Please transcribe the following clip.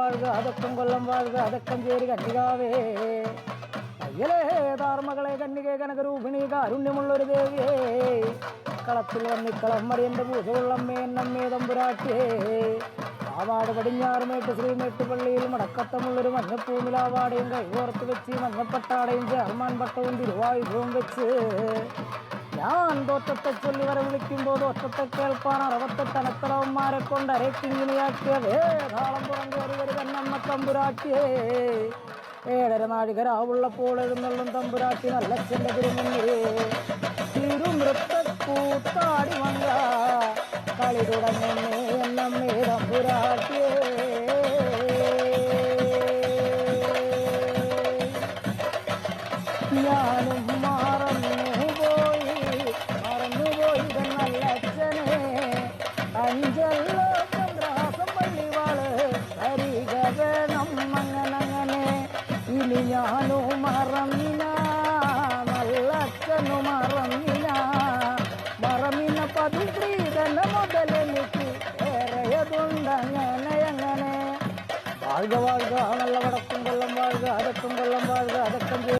வாழ்க அதக்கம் கொல்லம் வாழ்க அதக்கம் ചേരി കന്യകാവേ അയ്യലേ താർമകളെ കന്യകെ കനകരൂപിണി കാരുണ്യമുള്ളൊരു ദേവിയേ കളത്തിൽ വന്നിക്കളം മറിയന്റെ പൂജകൊള്ളമ്മേ എന്നമ്മേ തമ്പുരാട്ടിയേ ആവാട് പടിഞ്ഞാറുമേട്ട് ശ്രീമേട്ട് പള്ളിയിൽ മടക്കത്തമുള്ളൊരു മഞ്ഞപ്പൂമിലാവാടയും കൈകോർത്ത് വെച്ച് മഞ്ഞപ്പട്ടാടയും ചേർമാൻ പട്ടവും തിരുവായുധവും വെച്ച് ഞാൻ തോറ്റത്തെ ചൊല്ലി വരെ വിളിക്കുമ്പോൾ തോറ്റത്തെ കേൾപ്പാൻ അറുപത്തെട്ട് അനത്തറവന്മാരെ കൊണ്ട് അരക്കിങ്ങിനിയാക്കിയ വേധാളം പുറം കയറി വരി തന്നമ്മ തമ്പുരാട്ടിയേ. ഏഴര നാഴികരാവുള്ളപ്പോൾ എഴുന്നള്ളും തമ്പുരാട്ടി നല്ല തിരുമുന്നിലേ. തിരുനൃത്തക്കൂത്താടി മങ്ക കളി തുടങ്ങുന്നേ എന്നമ്മേ തമ്പുരാട്ടിയേ. ഞാനും മറന്നുപോയി കിളിയാനു മറമിന നല്ലച്ഛനു മറമിന മറമിന പതുപ്രീതന മുതലെനിക്ക് ഏറെയതുണ്ടങ്ങനെ അങ്ങനെ വാഴുക വാഴുക നല്ല വടക്കും കൊല്ലം വാഴുക അരക്കും കൊല്ലം വാഴുക അരക്കം